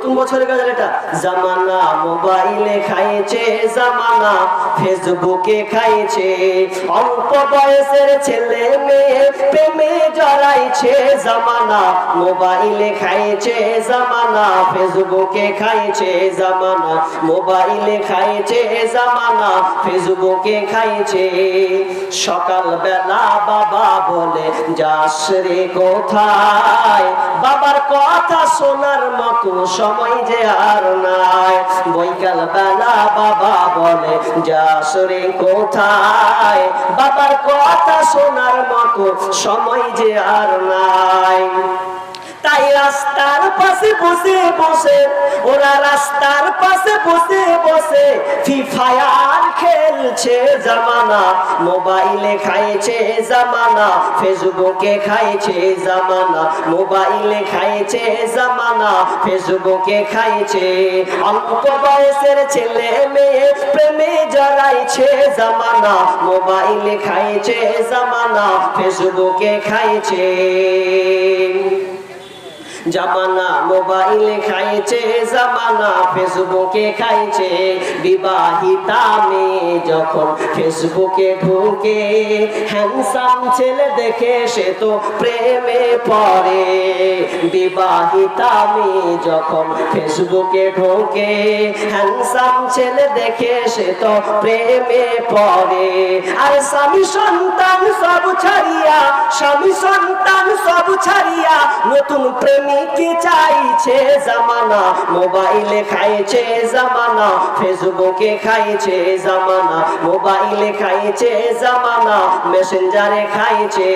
নতুন বছরের গাজাল এটা। জামানা মোবাইলে খাইছে, জামানা ফেসবুকে খাইছে। অল্প বয়সের ছেলে মেয়ে প্রেমে জড়াইছে, জামানা মোবাইলে খাইছে, জামানা ফেসবুকে খাইছে, জামানা মোবাইলে খাইছে, জামানা ফেসবুকে খাইছে। সকাল বেলা বাবা বলে, যাস রে কোথায়? বাবার কথা শোনার মতো সময় যে আর নাই। বৈকাল বেলা বাবা বলে, যা সরে কোথায়? বাবার কথা শোনার মতো সময় যে আর নাই। তাই রাস্তার পাশে বসে বসে, ওরা রাস্তার পাশে বসে বসে, ফ্রি ফায়ার খেলছে জামানা, মোবাইলে খাইছে জামানা, ফেসবুকে খাইছে জামানা, মোবাইলে খাইছে জামানা, ফেসবুকে খাইছে। অল্প বয়সের ছেলে মেয়ে প্রেমে জড়াইছে জামানা, মোবাইলে খাইছে জামানা, ফেসবুকে খাইছে। জামানা মোবাইলে খাইছে, জামানা ফেসবুকে খাইছে। বিবাহিতা মেয়ে যখন ফেসবুকে ঢুকে হ্যান্ডসাম ছেলে দেখে সে তো প্রেমে পড়ে। বিবাহিতা মেয়ে যখন ফেসবুকে ঢোকে হ্যান্ডসাম ছেলে দেখে সে তো প্রেমে পড়ে। আর স্বামী সন্তান সব ছাড়িয়া, স্বামী সন্তান সব ছাড়িয়া নতুন প্রেমিক চাইছে জামানা? মোবাইলে খাইছে জামানা। ফেসবুকে খাইছে জামানা। মোবাইলে খাইছে জামানা। মেসেঞ্জারে খাইছে।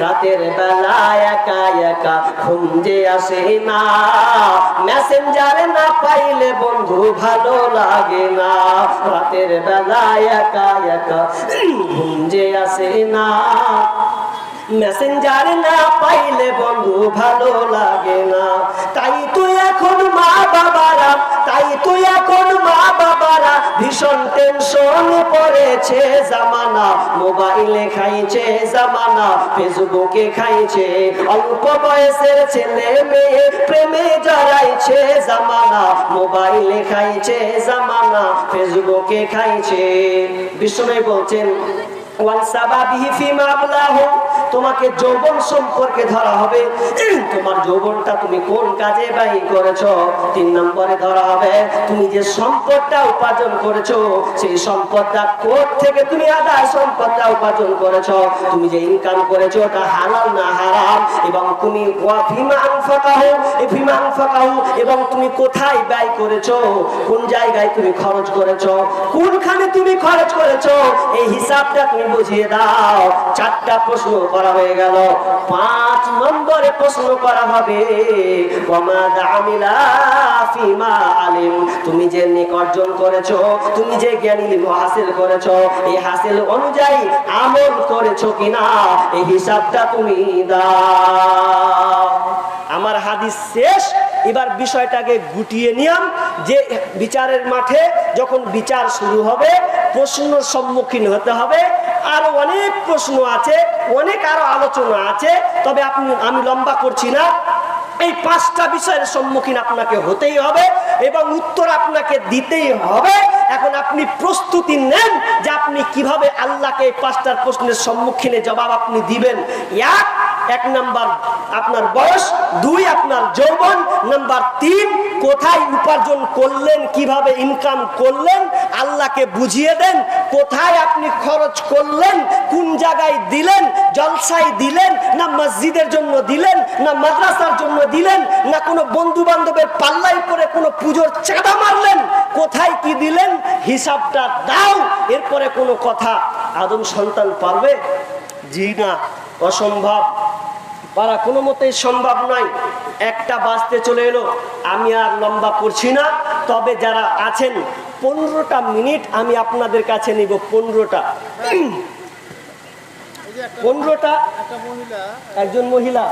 রাতের বেলা একা একা ঘুম যে আসে না। মেসেঞ্জারে না পাইলে বন্ধু ভালো লাগে না। রাতের বেলা একা একা ঘুম যে আসে না। মেসেঞ্জার না পাইলে বন্ধু ভালো লাগে না। তাই তো এখন মা বাবারা, তাই তো এখন মা বাবারা ভীষণ টেনশন পড়েছে জামানা। মোবাইলে খাইছে জামানা ফেসবুকে খাইছে। অল্প বয়সের ছেলে মেয়ে প্রেমে জড়াইছে জামানা। মোবাইলে খাইছে জামানা ফেসবুকে খাইছে। বিষ্ণু বলছেন ওয়ানসাবাবিহি ফিমা আবলাহু তোমাকে যৌবন সম্পর্কে ধরা হবে। তোমার যৌবনটা তুমি কোন কাজে ব্যয় করেছ? তিন নম্বরে ধরা হবে, তুমি যে সম্পদটা উপার্জন করেছ, সেই সম্পদটা কোথ থেকে তুমি আদায় সম্পদটা উপার্জন করেছ। তুমি যে ইনকাম করেছ, ওটা হালাল না হারাম? এবং তুমি এবং তুমি কোথায় ব্যয় করেছ? কোন জায়গায় তুমি খরচ করেছ? কোনখানে তুমি খরচ করেছ? এই হিসাবটা তুমি বুঝিয়ে দাও। চারটা প্রশ্ন করা হয়ে গেল। পাঁচ নম্বরে প্রশ্ন করা হবে তুমি যে নিক অর্জন করেছ, তুমি যে জ্ঞানী হাসিল করেছ, এই হাসিল অনুযায়ী আমল করেছ কিনা, এই হিসাবটা তুমি দাও। আমার হাদিস শেষ, এবার বিষয়টাকে গুটিয়ে নিয়াম যে বিচারের মাঠে যখন বিচার শুরু হবে প্রশ্ন সম্মুখীন হতে হবে। আরও অনেক প্রশ্ন আছে, অনেক আরও আলোচনা আছে, তবে আপনি, আমি লম্বা করছি না। এই পাঁচটা বিষয়ের সম্মুখীন আপনাকে হতেই হবে এবং উত্তর আপনাকে দিতেই হবে। এখন আপনি প্রস্তুতি নেন যে আপনি কীভাবে আল্লাহকে এই পাঁচটার প্রশ্নের সম্মুখীনে জবাব আপনি দিবেন। এক এক নাম্বার আপনার বয়স, দুই আপনার যৌবন, নাম্বার তিন, কোথায় উপার্জন করলেন, কীভাবে ইনকাম করলেন, আল্লাহকে বুঝিয়ে দেন, কোথায় আপনি খরচ করলেন, কোন জায়গায় দিলেন, জলসায় দিলেন, না মসজিদের জন্য দিলেন, না মাদ্রাসার জন্য দিলেন, না কোনো বন্ধু বান্ধবের পাল্লাই করে কোনো পুজোর চাঁদা মারলেন, কোথায় কি দিলেন, হিসাবটা দাও, এরপরে কোনো কথা আদম সন্তান পারবে? জি না, অসম্ভব। পারা কোনো মতেই সম্ভব নয়। একটা বাঁচতে চলে এলো। আমি আর লম্বা করছি না। তবে যারা আছেন, পনেরোটা মিনিট আমি আপনাদের কাছে নিব, পনেরোটা। পনেরোটা একজন মহিলা।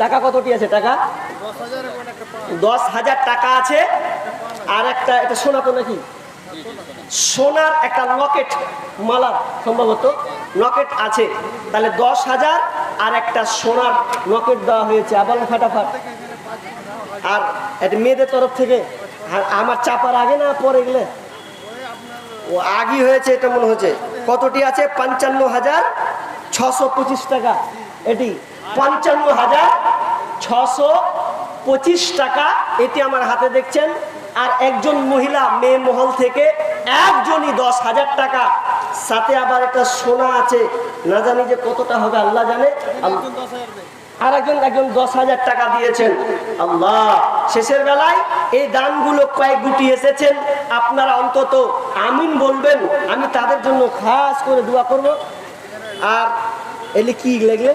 টাকা কতটি আছে? টাকা? দশ হাজার টাকা আছে। আর একটা, এটা সোনা তো নাকি? সোনার একটা লকেট মালা সম্ভবত লকেট আছে। তাহলে দশ হাজার আর একটা সোনার লকেট দেওয়া হয়েছে। আবার ফাটাফাট। আর এটা মেয়েদের তরফ থেকে। আর আমার চাপার আগে না পরে গেলে? ও আগই হয়েছে, এটা মনে হচ্ছে। কতটি আছে? পঞ্চান্ন হাজার ছশো পঁচিশ টাকা। এটি পঞ্চান্ন হাজার ছশো পঁচিশ টাকা। এটি আমার হাতে দেখছেন। আর একজন মহিলা মেয়ে মহল থেকে একজনই দশ হাজার টাকা। সাথে আবার একটা সোনা আছে। না জানি যে কতটা হবে, আল্লাহ জানে। আর একজন একজন দশ হাজার টাকা দিয়েছেন। আল্লাহ, শেষের বেলায় এই দানগুলো কয়েক গুটি এসেছেন। আপনারা অন্তত আমিন বলবেন। আমি তাদের জন্য খাস করে দোয়া করব। আর এলে কি লেগলে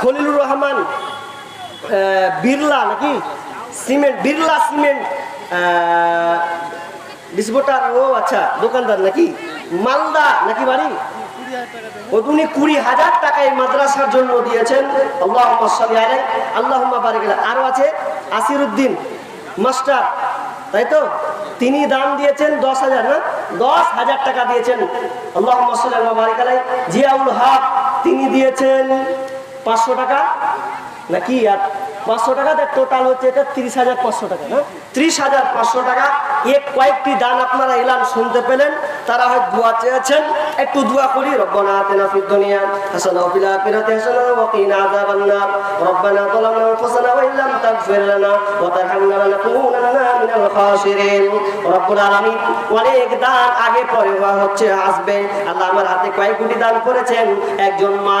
খলিলুর রহমান বিড়লা নাকি? সিমেন্ট, বিড়লা সিমেন্ট ডিসবোটার ও আচ্ছা দোকানদার নাকি? মালদা, নাকি বাড়ি? উনি কুড়ি হাজার টাকা এই মাদ্রাসার জন্য দিয়েছেন। আল্লাহ আল্লাহ বারিক আরও আছে, আসিরুদ্দিন, মাস্টার, তাই তো? তিনি দান দিয়েছেন দশ হাজার, না? দশ হাজার টাকা দিয়েছেন। আল্লাহ বারিক আলাই জিয়াউল হক, তিনি দিয়েছেন পাঁচশো টাকা। নাকি আর পাঁচশো টাকা টোটাল হচ্ছে এটা তিরিশ হাজার পাঁচশো টাকা না ত্রিশ হাজার পাঁচশো টাকা। এ কয়েকটি দান আপনারা এলাম শুনতে পেলেন, তারা হয় দোয়া চেয়েছেন, একটু দোয়া করি, রব্বানা আতিনা ফিদ দুনিয়া হাসানা ওয়া ফিল আখিরাতি হাসানা ওয়া রব্বানা যালামনা আনফুসানা ওয়া লানা ওয়া তারহামনা লানাকুনান্না মিনাল খাসিরিন। রব্বুল আলামিন অনেক দান আগে পরে হচ্ছে, আসবে। আল্লাহ আমার হাতে কয়েক কোটি দান করেছেন? একজন মা,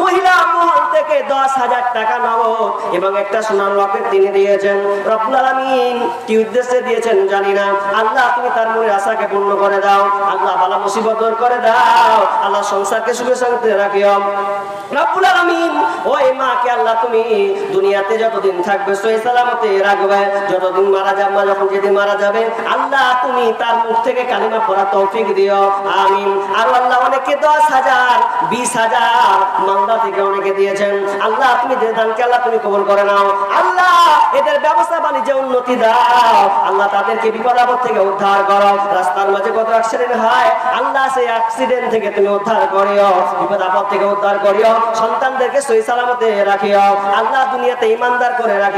মহিলা মহল থেকে দশ হাজার টাকা নগদ এবং একটা সোনার লকেট তিনি দিয়েছেন। রব্বুল আলামিন কি উদ্দেশ্যে দিয়েছেন জানি না। আল্লাহ তুমি তার মনের আশাকে পূর্ণ করে দাও। আল্লাহ বালা মুসিবত করে দাও। আল্লাহ সংসারকে সুখে শান্তিতে রাখিও। রব্বুল আলামিন, ওই মাকে আল্লাহ তুমি দুনিয়াতে যতদিন থাকবে সই তাদেরকে বিপদ আপদ থেকে উদ্ধার করো। রাস্তার মাঝে কত অ্যাক্সিডেন্ট হয়, আল্লাহ সেই অ্যাক্সিডেন্ট থেকে তুমি উদ্ধার করিও। বিপদ আপদ থেকে উদ্ধার করিও। সন্তানদেরকে সহি সালামতে রাখিও। আল্লাহ, দুনিয়াতে ইমানদার করে রাখিও।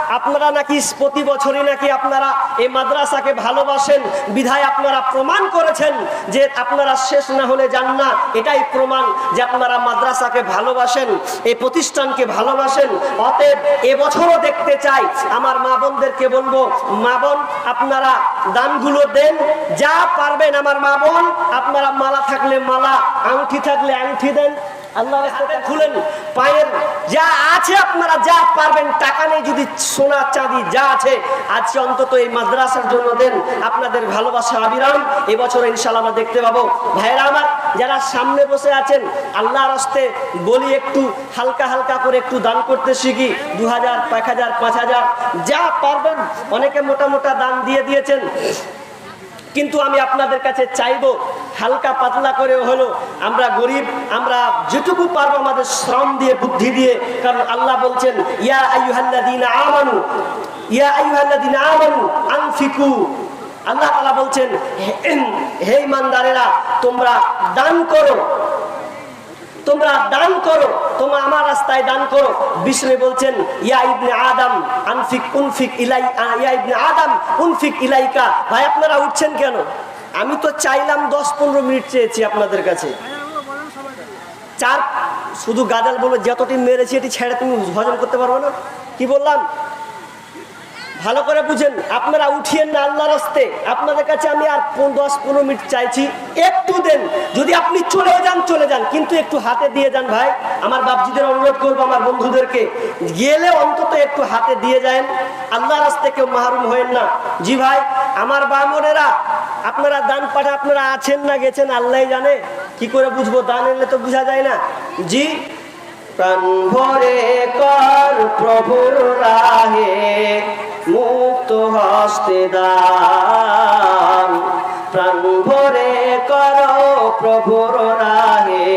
আপনারা নাকি প্রতি বছরই নাকি আপনারা এই মাদ্রাসাকে ভালোবাসেন? বিধায় আপনারা প্রমাণ করেছেন যে আপনারা শেষ না হলে যান না এটাই প্রমাণ যে আপনারা মাদ্রাসাকে ভালোবাসেন, এই প্রতিষ্ঠানকে ভালোবাসেন। অতএব এবছরও দেখতে চাই, আমার মা বোনদেরকে বলব, মা বোন, আপনারা দানগুলো দেন, যা পারবেন আমার মা বোন, আপনারা মালা থাকলে মালা আংটি থাকলে আংটি দেন আল্লাহ খুলেন, পায়ের যা আছে আপনারা যা পারবেন, টাকা নেই যদি সোনা, চাঁদি যা আছে, আজকে অন্তত এই মাদ্রাসার জন্য দেন। আপনাদের ভালোবাসা অবিরাম এবছর ইনশাল্লাহ আমরা দেখতে পাবো। ভাইরা আমার, যারা সামনে বসে আছেন আল্লাহ রাস্তে বলি একটু হালকা হালকা করে একটু দান করতে শিখি দু হাজার এক হাজার, পাঁচ হাজার, যা পারবেন, অনেকে মোটা মোটা দান দিয়ে দিয়েছেন। কিন্তু আমি আপনাদের কাছে চাইব, হালকা পাতলা করে হলো আমরা গরিব, আমরা যেটুকু পারব আমাদের শ্রম দিয়ে, বুদ্ধি দিয়ে। কারণ আল্লাহ বলছেন, ইয়া আইয়ুহাল্লাযীনা আমানু, ইয়া আইয়ুহাল্লাযীনা আমানু আনফিকু। আল্লাহ বলছেন, হে- হে ইমানদারেরা, তোমরা দান করো তোমরা দান করো, তোমরা আমার রাস্তায় দান করো। বিষ্ণু বলছেন, ইয়া ইবনে আদম, আনফিক, উনফিক ইলাই ইয়া ইবনে আদম, উনফিক ইলাইকা। ভাই, আপনারা উঠছেন কেন? আমি তো চাইলাম দশ পনেরো মিনিট চেয়েছি আপনাদের কাছে। চার, শুধু গাদাল বলে যতটি মেরেছি, এটি ছেড়ে তুমি হজম করতে পারবে না। কি বললাম? ভালো করে বুঝেন, আপনারা উঠিয়েন না আল্লাহ রাস্তে, আপনাদের কাছে আমি আর দশ, পনেরো মিনিট চাইছি। একটু দেন, যদি আপনি চলে যান চলে যান, কিন্তু একটু হাতে দিয়ে যান ভাই। আমার বাপজিদের অনুরোধ করব, আমার বন্ধুদেরকে। গেলে অন্তত একটু হাতে দিয়ে যান। আল্লাহ রাস্তে কেউ মাহরুম হয়েন না। জি ভাই, আমার বামনেরা আপনারা দান পাঠা আপনারা আছেন না গেছেন আল্লাহ জানে। কি করে বুঝব, দান এলে তো বোঝা যায় না। জি, প্রাণ ভরে কর প্রভুর রাহে। মুক্ত হস্তে দান। প্রাণ ভরে কর প্রভুর রাহে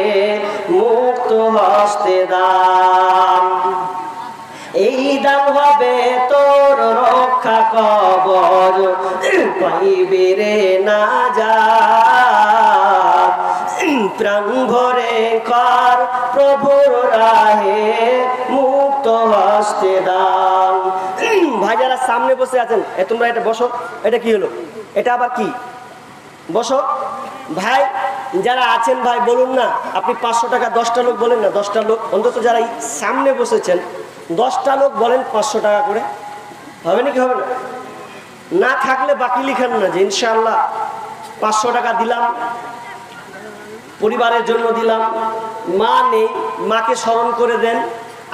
মুক্ত হস্তে দান। এই দান হবে তোর রক্ষা কবর। পাইবে রে না যা প্রাণ ভরে কর প্রভুর রাহে মুক্ত হস্তে দান। ভাই যারা সামনে বসে আছেন। এ, তোমরা এটা বসো। এটা কি হলো? এটা আবার কি? বসো। ভাই, যারা আছেন ভাই, বলুন না। আপনি পাঁচশো টাকা দশটা লোক বলেন না, দশটা লোক। অন্তত যারা সামনে বসেছেন, দশটা লোক বলেন পাঁচশো টাকা করে। হবে নাকি হবে না? না থাকলে বাকি লিখেন না যে ইনশাআল্লাহ পাঁচশো টাকা দিলাম, পরিবারের জন্য দিলাম। মা নেই, মাকে স্মরণ করে দেন।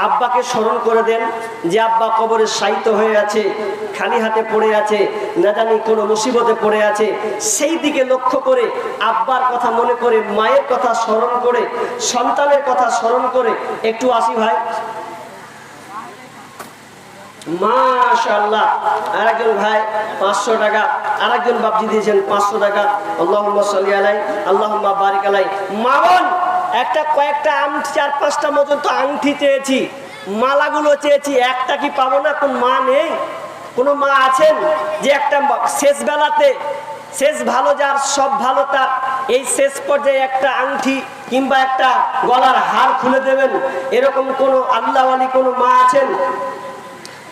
আব্বাকে স্মরণ করে দেন যে আব্বা কবরে সাহিত্য হয়ে আছে, খালি হাতে পড়ে আছে, না জানি কোনো মুসিবতে পড়ে আছে। সেই দিকে লক্ষ্য করে আব্বার কথা মনে করে, মায়ের কথা স্মরণ করে, সন্তানের কথা স্মরণ করে, একটু আসি ভাই। মাশাআল্লাহ, আরেকজন ভাই, পাঁচশো টাকা। আরেকজন বাপজি দিয়েছেন পাঁচশো টাকা। আল্লাহুম্মা সাল্লি মামন! একটা কয়েকটা আংটি চার পাঁচটা মতন তো আংটি চেয়েছি। মালাগুলো চেয়েছি, একটা কি পাবো না? কোন মা নেই? কোনো মা আছেন? যে একটা শেষ বেলাতে, শেষ ভালো যার, সব ভালো তার, এই শেষ পর্যায়ে একটা আংটি কিংবা একটা গলার হার খুলে দেবেন। এরকম কোনো আল্লাহওয়ালি কোনো মা আছেন?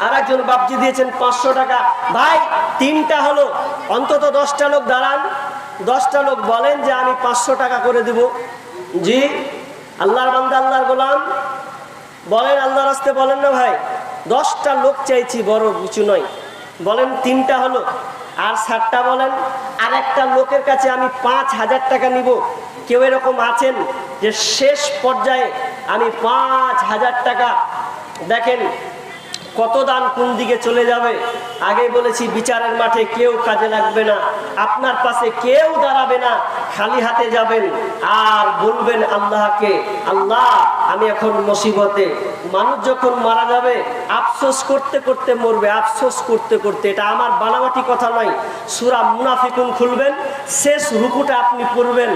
আর একজন বাপজি দিয়েছেন পাঁচশো টাকা। ভাই, তিনটা হলো। অন্তত দশটা লোক দাঁড়ান। দশটা লোক বলেন যে আমি পাঁচশো টাকা করে দেব। জি? আল্লাহর বান্দা, আল্লাহর গোলাম? বলেন আল্লাহ রাস্তে বলেন না ভাই? দশটা লোক চাইছি বড়, উঁচু নয়। বলেন, তিনটা হলো। আর সাতটা বলেন আর একটা লোকের কাছে আমি পাঁচ হাজার টাকা নিব। কেউ এরকম আছেন যে শেষ পর্যায়ে আমি পাঁচ হাজার টাকা, দেখেন কত দান কোন দিকে চলে যাবে? আগে বলেছি, বিচারের মাঠে কেউ কাজে লাগবে না। আপনার পাশে কেউ দাঁড়াবে না। খালি হাতে যাবেন আর বলবেন আল্লাহকে, আল্লাহ, আমি এখন মুসিবতে। মানুষ যখন মারা যাবে, আফসোস করতে করতে মরবে। আফসোস করতে করতে, এটা আমার বানাবাটি কথা নয়। সুরা মুনাফিকুন খুলবেন, শেষ রুকুটা আপনি পড়বেন।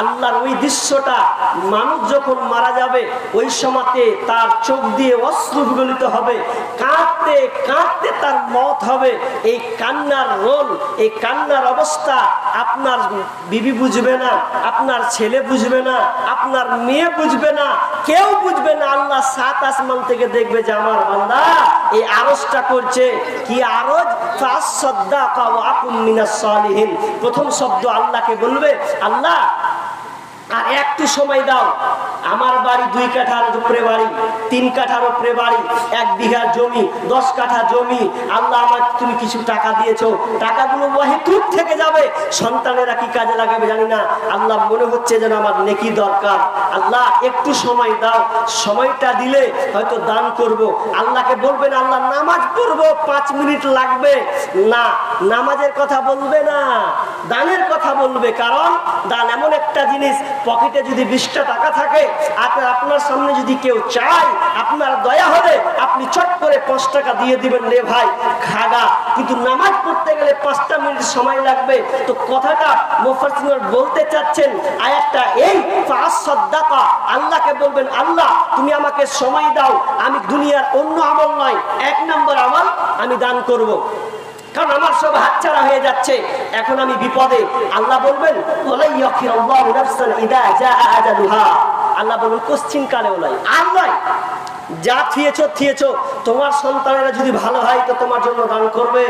আল্লাহর ওই দৃশ্যটা মানুষ যখন মারা যাবে, ওই সময়তে তার চোখ দিয়ে অশ্রু বিগলিত হবে, কাঁদতে কাঁদতে তার মত হবে। এই কান্নার রোল, এই কান্নার অবস্থা আপনার বিবি বুঝবে না, আপনার ছেলে বুঝবে না, আপনার মেয়ে বুঝবে না, কেউ বুঝবে না। আল্লাহ সাত আসমান থেকে দেখবে যে আমার বান্দা এই আরজটা করছে। কি আরজ? প্রথম শব্দ আল্লাহকে বলবে, আল্লাহ আর একটু সময় দাও। আমার বাড়ি দুই কাঠার উপরে বাড়ি, তিন কাঠার উপরে বাড়ি, এক বিঘা জমি, দশ কাঠা জমি। আল্লাহ আমার তুমি কিছু টাকা দিয়েছ। টাকাগুলো ওয়াহিদুর থেকে যাবে। সন্তানেরা কি কাজে লাগাবে জানি না। আল্লাহ মনে হচ্ছে যেন আমার নেকি দরকার। আল্লাহ, একটু সময় দাও। সময়টা দিলে হয়তো দান করব। আল্লাহকে বলবেন, আল্লাহ, নামাজ পড়ব, পাঁচ মিনিট লাগবে। না, নামাজের কথা বলবে না। দানের কথা বলবে, কারণ দান এমন একটা জিনিস, পকেটে যদি বিশটা টাকা থাকে আর আপনার সামনে যদি কেউ চায়, আপনার দয়া হলে আপনি চট করে পাঁচ টাকা দিয়ে দিবেন, রে ভাই, খাগা। কিন্তু নামাজ পড়তে গেলে পাঁচটা মিনিট সময় লাগবে। তো কথাটা মোফাসির বলতে চাচ্ছেন, আয়াতটা এই পাঁচ সদ্দাকা। আল্লাহকে বলবেন, আল্লাহ, তুমি আমাকে সময় দাও, আমি দুনিয়ার অন্য আমল নয়, এক নম্বর আমল আমি দান করব। কারণ আমার সব হাতছাড়া হয়ে যাচ্ছে। এখন আমি বিপদে। আল্লাহ বলবেন আল্লাহ বলবেন, কোশ্চিন কালে ওলাই আর নয়, যা থিয়েছ থিয়েছ। তোমার সন্তানেরা যদি ভালো হয়, তো তোমার জন্য দান করবে।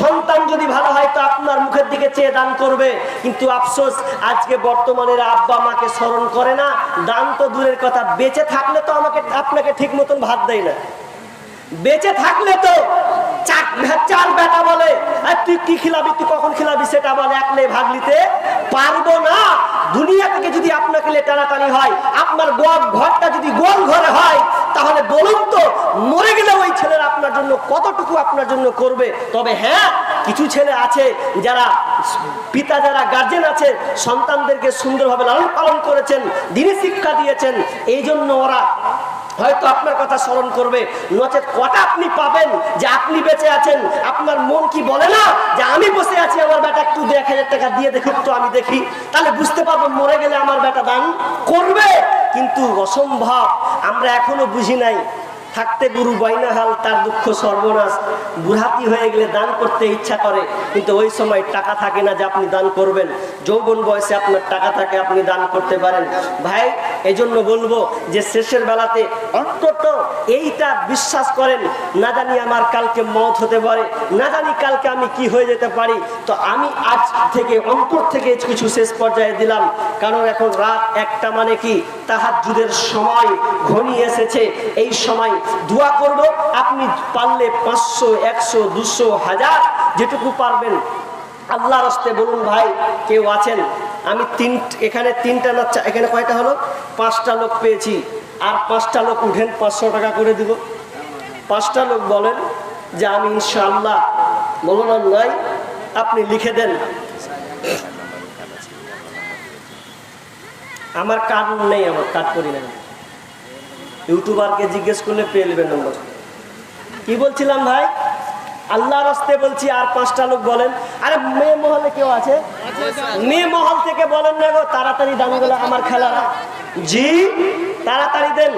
সন্তান যদি ভালো হয়, তো আপনার মুখের দিকে চেয়ে দান করবে। কিন্তু আফসোস, আজকে বর্তমানের আব্বা মাকে স্মরণ করে না। দান তো দূরের কথা। বেঁচে থাকলে তো আমাকে, আপনাকে ঠিক মতন ভাত দেয় না। বেঁচে থাকলে তো আপনার ঘরটা যদি গোল ঘরে হয়, তাহলে বলুন তো, মরে গেলে ওই ছেলেরা আপনার জন্য কতটুকু আপনার জন্য করবে? তবে হ্যাঁ কিছু ছেলে আছে যারা পিতা যারা গার্জেন আছে, সন্তানদেরকে সুন্দরভাবে লালন পালন করেছেন, দিনে শিক্ষা দিয়েছেন এই জন্য ওরা হয়তো আপনার কথা স্মরণ করবে। নচেত কটা আপনি পাবেন যে আপনি বেঁচে আছেন, আপনার মন কি বলে না যে আমি বসে আছি, আমার বেটা একটু দু এক হাজার টাকা দিয়ে দেখুক তো আমি দেখি। তাহলে বুঝতে পারব মরে গেলে আমার বেটা দান করবে। কিন্তু অসম্ভব, আমরা এখনও বুঝি নাই থাকতে গুরু বৈনাহাল, তার দুঃখ সর্বনাশ, বুড়াতি হয়ে গেলে দান করতে ইচ্ছা করে, কিন্তু ওই সময় টাকা থাকে না যে আপনি দান করবেন। যৌবন বয়সে আপনার টাকা থাকে, আপনি দান করতে পারেন। ভাই এই জন্য বলব যে শেষের বেলাতে অন্তত এইটা বিশ্বাস করেন, না জানি আমার কালকে মত হতে পারে, না জানি কালকে আমি কি হয়ে যেতে পারি। তো আমি আজ থেকে, অন্তর থেকে কিছু শেষ পর্যায়ে দিলাম। কারণ এখন রাত একটা মানে কি? তাহার যুদের সময় ঘনিয়ে এসেছে। এই সময় দোয়া করব। আপনি পারলে পাঁচশো, একশো, দুশো, হাজার যেটুকু পারবেন। আল্লাহ রাস্তে বলুন, ভাই, কেউ আছেন? আমি তিন, এখানে তিনটা না এখানে কয়টা হলো? পাঁচটা লোক পেয়েছি। আর পাঁচটা লোক উঠেন, পাঁচশো টাকা করে দিব পাঁচটা লোক বলেন যে, আমি ইনশাআল্লাহ বলুন নাই আপনি লিখে দেন। আমার কার্ড নেই আমার, কার্ড করি না ইউটিউবারকে জিজ্ঞেস করলে পেয়ে নেবেন নম্বর। কি বলছিলাম ভাই? আল্লাহ রাস্তে বলছি, আর পাঁচটা লোক বলেন। আরে, মেয়ে মহলে কেউ আছে? মেয়ে মহল থেকে বলেন না গো, তাড়াতাড়ি দামগুলো আমার খেলারা জি, তাড়াতাড়ি দেন।